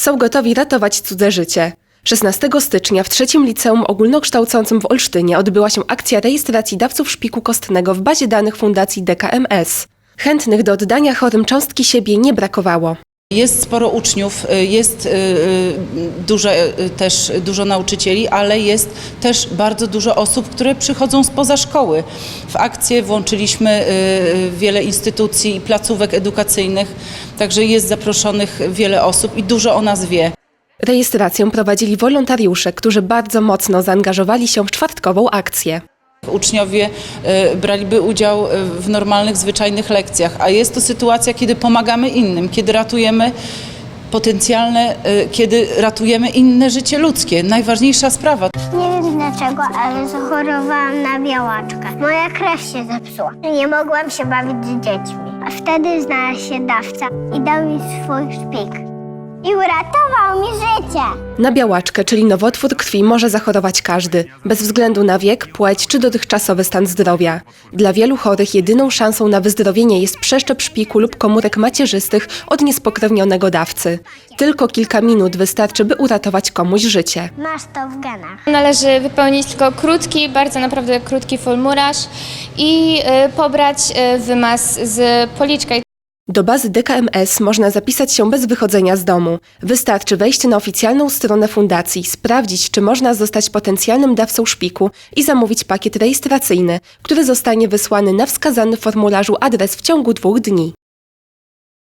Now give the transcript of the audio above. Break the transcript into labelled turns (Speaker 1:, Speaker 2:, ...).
Speaker 1: są gotowi ratować cudze życie. 16 stycznia w trzecim liceum ogólnokształcącym w Olsztynie odbyła się akcja rejestracji dawców szpiku kostnego w bazie danych Fundacji DKMS. Chętnych do oddania chorym cząstki siebie nie brakowało.
Speaker 2: Jest sporo uczniów, y, jest y, y, duże, też dużo nauczycieli, ale jest też bardzo dużo osób, które przychodzą spoza szkoły. W akcję włączyliśmy wiele instytucji i placówek edukacyjnych, także jest zaproszonych wiele osób i dużo o nas wie.
Speaker 1: Rejestrację prowadzili wolontariusze, którzy bardzo mocno zaangażowali się w czwartkową akcję.
Speaker 2: Uczniowie y, braliby udział y, w normalnych, zwyczajnych lekcjach, a jest to sytuacja, kiedy pomagamy innym, kiedy ratujemy potencjalne, y, kiedy ratujemy inne życie ludzkie. Najważniejsza sprawa.
Speaker 3: Nie wiem dlaczego, ale zachorowałam na białaczkę. Moja krew się zepsuła. Nie mogłam się bawić z dziećmi. A wtedy znalazł się dawca i dał mi swój szpik. I uratował mi życie.
Speaker 1: Na białaczkę, czyli nowotwór krwi, może zachorować każdy, bez względu na wiek, płeć czy dotychczasowy stan zdrowia. Dla wielu chorych jedyną szansą na wyzdrowienie jest przeszczep szpiku lub komórek macierzystych od niespokrewnionego dawcy. Tylko kilka minut wystarczy, by uratować komuś życie.
Speaker 3: Masz to w genach.
Speaker 4: Należy wypełnić tylko krótki, bardzo naprawdę krótki formularz i y, pobrać y, wymaz z policzka.
Speaker 1: Do bazy DKMS można zapisać się bez wychodzenia z domu. Wystarczy wejść na oficjalną stronę fundacji, sprawdzić, czy można zostać potencjalnym dawcą szpiku i zamówić pakiet rejestracyjny, który zostanie wysłany na wskazany w formularzu adres w ciągu dwóch dni.